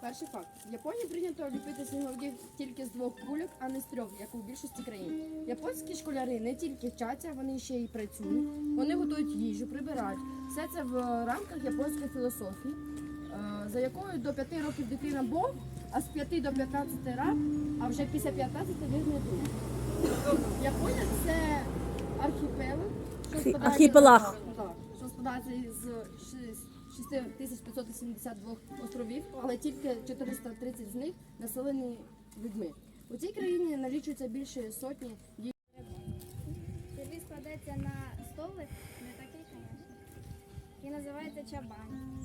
Перший факт. В Японії прийнято ліпити сніговиків тільки з двох кульок, а не з трьох, як у більшості країн. Японські школяри не тільки вчаться, вони ще й працюють. Вони готують їжу, прибирають. Все це в рамках японської філософії, е, за якою до 5 років дитина Бог, а з 5 до 15 раб, а вже після 15 вірний друг. Японія це архіпелаг, що складається з шість- 6572 островів, але тільки 430 з них населені людьми. У цій країні налічується більше сотні дій. Сервіс складається на столик, не такий, звісно. І називається чабан.